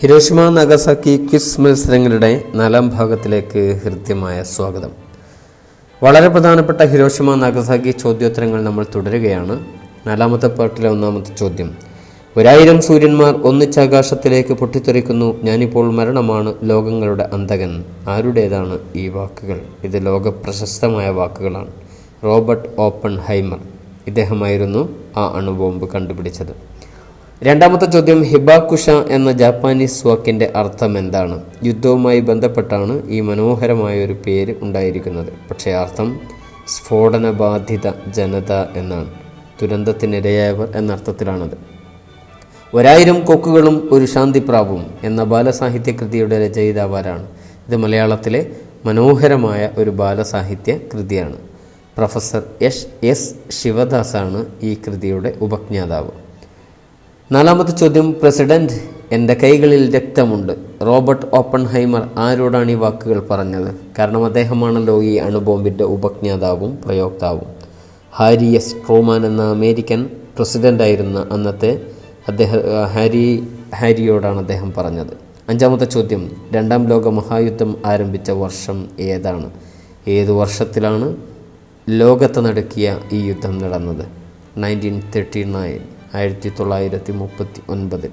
Hiroshima നഗസാക്കി quiz മത്സരങ്ങളുടെ നാലാം ഭാഗത്തിലേക്ക് ഹൃദ്യമായ സ്വാഗതം. വളരെ പ്രധാനപ്പെട്ട ഹിരോഷിമ നഗസാക്കി ചോദ്യോത്തരങ്ങൾ നമ്മൾ തുടരുകയാണ്. നാലാമത്തെ പാട്ടിലെ ഒന്നാമത്തെ ചോദ്യം. ഒരായിരം സൂര്യന്മാർ ഒന്നിച്ചാകാശത്തിലേക്ക് പൊട്ടിത്തെറിക്കുന്നു. ഞാനിപ്പോൾ മരണമാണ് ലോകങ്ങളുടെ അന്തകൻ ആരുടേതാണ് ഈ വാക്കുകൾ? ഇത് ലോക പ്രശസ്തമായ വാക്കുകളാണ്. റോബർട്ട് ഓപ്പൺ ഹൈമർ ഇദ്ദേഹമായിരുന്നു ആ അണുബോംബ് കണ്ടുപിടിച്ചത്. രണ്ടാമത്തെ ചോദ്യം ഹിബാക്കുഷ എന്ന ജാപ്പാനീസ് വാക്കിന്റെ അർത്ഥം എന്താണ്? യുദ്ധവുമായി ബന്ധപ്പെട്ടാണ് ഈ മനോഹരമായ ഒരു പേര് ഉണ്ടായിരിക്കുന്നത്. പക്ഷേ അർത്ഥം സ്ഫോടനബാധിത ജനത എന്നാണ്. ദുരന്തത്തിനിരയായവർ എന്നർത്ഥത്തിലാണത്. ഒരായിരം കൊക്കുകളും ഒരു ശാന്തിപ്രാവും എന്ന ബാലസാഹിത്യ കൃതിയുടെ രചയിതാവാരാണ്. ഇത് മലയാളത്തിലെ മനോഹരമായ ഒരു ബാലസാഹിത്യ കൃതിയാണ്. പ്രൊഫസർ എസ് എസ് ശിവദാസാണ് ഈ കൃതിയുടെ ഉപജ്ഞാതാവ്. നാലാമത്തെ ചോദ്യം പ്രസിഡന്റ് എന്റെ കൈകളിൽ രക്തമുണ്ട്. റോബർട്ട് ഓപ്പൺഹൈമർ ആരോടാണ് ഈ വാക്കുകൾ പറഞ്ഞത്? കാരണം അദ്ദേഹമാണല്ലോ ഈ അണുബോംബിന്റെ ഉപജ്ഞാതാവും പ്രയോക്താവും. Harry S. ട്രൂമാൻ എന്ന അമേരിക്കൻ പ്രസിഡന്റായിരുന്ന അന്നത്തെ അദ്ദേഹം ഹാരി ഹാരിയോടാണ് അദ്ദേഹം പറഞ്ഞത്. അഞ്ചാമത്തെ ചോദ്യം രണ്ടാം ലോക മഹായുദ്ധം ആരംഭിച്ച വർഷം ഏതാണ്? ഏത് വർഷത്തിലാണ് ലോകത്ത് നടക്കിയ ഈ യുദ്ധം നടന്നത്? Nineteen thirty nine. ആയിരത്തി തൊള്ളായിരത്തി മുപ്പത്തി ഒൻപതിൽ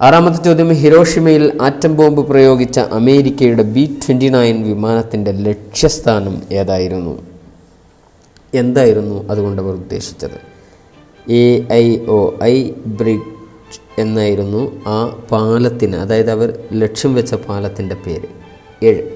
ആറാമത്തെ ചോദ്യം ഹിരോഷിമയിൽ ആറ്റം ബോംബ് പ്രയോഗിച്ച അമേരിക്കയുടെ ബി ട്വന്റി നയൻ വിമാനത്തിന്റെ ലക്ഷ്യസ്ഥാനം ഏതായിരുന്നു? എന്തായിരുന്നു അതുകൊണ്ട് അവർ ഉദ്ദേശിച്ചത്? A I O I bridge എന്നായിരുന്നു ആ പാലത്തിന് അതായത് അവർ ലക്ഷ്യം വെച്ച പാലത്തിന്റെ പേര്. ഏഴ്.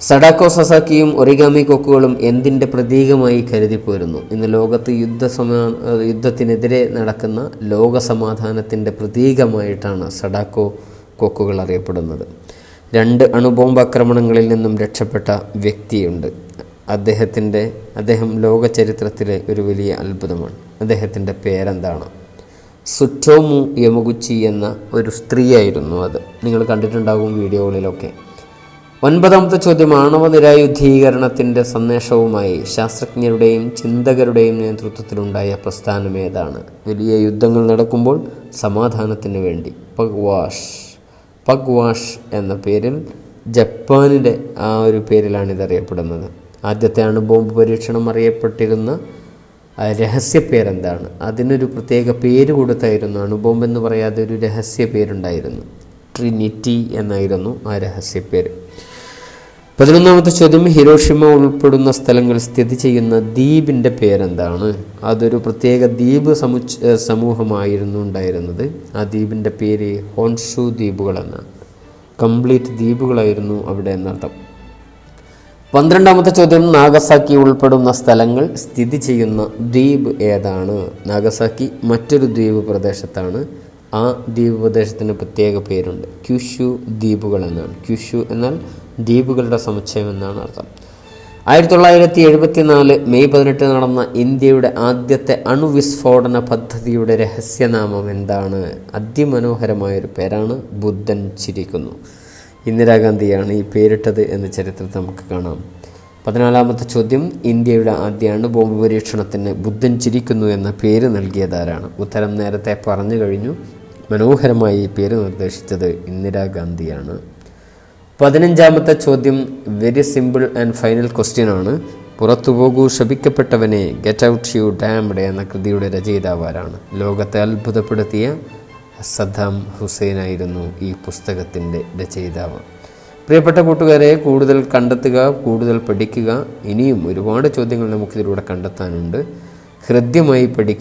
സഡാക്കോ സസാക്കിയും ഒറിഗാമി കൊക്കുകളും എന്തിന്റെ പ്രതീകമായി കരുതിപ്പോരുന്നു? ഇന്ന് ലോകത്ത് യുദ്ധസമാ യുദ്ധത്തിനെതിരെ നടക്കുന്ന ലോക സമാധാനത്തിന്റെ പ്രതീകമായിട്ടാണ് സഡാക്കോ കൊക്കുകൾ അറിയപ്പെടുന്നത്. രണ്ട് അണുബോംബ് ആക്രമണങ്ങളിൽ നിന്നും രക്ഷപ്പെട്ട വ്യക്തിയുണ്ട്. അദ്ദേഹത്തിന്റെ അദ്ദേഹം ലോക ചരിത്രത്തിലെ ഒരു വലിയ അത്ഭുതമാണ്. അദ്ദേഹത്തിന്റെ പേരെന്താണ്? സുറ്റോമു യമഗുച്ചി എന്ന ഒരു സ്ത്രീയായിരുന്നു അത്. നിങ്ങൾ കണ്ടിട്ടുണ്ടാകും വീഡിയോകളിലൊക്കെ. ഒൻപതാമത്തെ ചോദ്യം ആണവ നിരായുധീകരണത്തിന്റെ സന്ദേശവുമായി ശാസ്ത്രജ്ഞരുടെയും ചിന്തകരുടെയും നേതൃത്വത്തിലുണ്ടായ പ്രസ്ഥാനം ഏതാണ്? വലിയ യുദ്ധങ്ങൾ നടക്കുമ്പോൾ സമാധാനത്തിന് വേണ്ടി. പഗ്വാഷ്. പഗ്വാഷ് എന്ന പേരിൽ ജപ്പാനിന്റെ ആ ഒരു പേരിലാണ് ഇതറിയപ്പെടുന്നത് ആദ്യത്തെ അണുബോംബ് പരീക്ഷണം അറിയപ്പെട്ടിരുന്ന രഹസ്യ പേരെന്താണ്? അതിനൊരു പ്രത്യേക പേര് കൊടുത്തായിരുന്നു. അണുബോംബ് എന്ന് പറയാതെ ഒരു രഹസ്യ പേരുണ്ടായിരുന്നു. ട്രിനിറ്റി എന്നായിരുന്നു ആ രഹസ്യ പേര്. പതിനൊന്നാമത്തെ ചോദ്യം ഹിരോഷിമ ഉൾപ്പെടുന്ന സ്ഥലങ്ങൾ സ്ഥിതി ചെയ്യുന്ന ദ്വീപിന്റെ പേരെന്താണ്? അതൊരു പ്രത്യേക ദ്വീപ് സമുച്ച സമൂഹമായിരുന്നു ഉണ്ടായിരുന്നത്. ആ ദ്വീപിന്റെ പേര് ഹോൺഷു ദ്വീപുകൾ എന്നാണ് കംപ്ലീറ്റ് ദ്വീപുകളായിരുന്നു അവിടെ എന്നർത്ഥം. പന്ത്രണ്ടാമത്തെ ചോദ്യം നാഗസാക്കി ഉൾപ്പെടുന്ന സ്ഥലങ്ങൾ സ്ഥിതി ചെയ്യുന്ന ദ്വീപ് ഏതാണ്? നാഗസാക്കി മറ്റൊരു ദ്വീപ് പ്രദേശത്താണ്. ആ ദ്വീപ് പ്രദേശത്തിന് പ്രത്യേക പേരുണ്ട്. ക്യുഷു ദ്വീപുകൾ എന്നാണ് ക്യുഷു എന്നാൽ ദ്വീപുകളുടെ സമുച്ചയം എന്നാണ് അർത്ഥം. ആയിരത്തി തൊള്ളായിരത്തി എഴുപത്തി നാല് മെയ് പതിനെട്ട് നടന്ന ഇന്ത്യയുടെ ആദ്യത്തെ അണുവിസ്ഫോടന പദ്ധതിയുടെ രഹസ്യനാമം എന്താണ്? അതിമനോഹരമായൊരു പേരാണ് ബുദ്ധൻ ചിരിക്കുന്നു. ഇന്ദിരാഗാന്ധിയാണ് ഈ പേരിട്ടത് എന്ന് ചരിത്രത്തിൽ നമുക്ക് കാണാം. പതിനാലാമത്തെ ചോദ്യം ഇന്ത്യയുടെ ആദ്യ അണുബോംബ് പരീക്ഷണത്തിന് ബുദ്ധൻ ചിരിക്കുന്നു എന്ന പേര് നൽകിയതാരാണ് ഉത്തരം നേരത്തെ പറഞ്ഞു കഴിഞ്ഞു. മനോഹരമായി പേര് നിർദ്ദേശിച്ചത് ഇന്ദിരാഗാന്ധിയാണ് പതിനഞ്ചാമത്തെ ചോദ്യം very simple and final question ആണ്. പുറത്തു പോകൂ ശപിക്കപ്പെട്ടവനെ ഗെറ്റ് ഔട്ട് യു ഡാംഡ് എന്ന കൃതിയുടെ രചയിതാവാരാണ് ലോകത്തെ അത്ഭുതപ്പെടുത്തിയ സദ്ദാം ഹുസൈനായിരുന്നു ഈ പുസ്തകത്തിന്റെ രചയിതാവ്. പ്രിയപ്പെട്ട കൂട്ടുകാരെ കൂടുതൽ കണ്ടെത്തുക കൂടുതൽ പഠിക്കുക ഇനിയും ഒരുപാട് ചോദ്യങ്ങൾ നമുക്കിതിലൂടെ കണ്ടെത്താനുണ്ട്. ഹൃദ്യമായി പഠിക്കുക.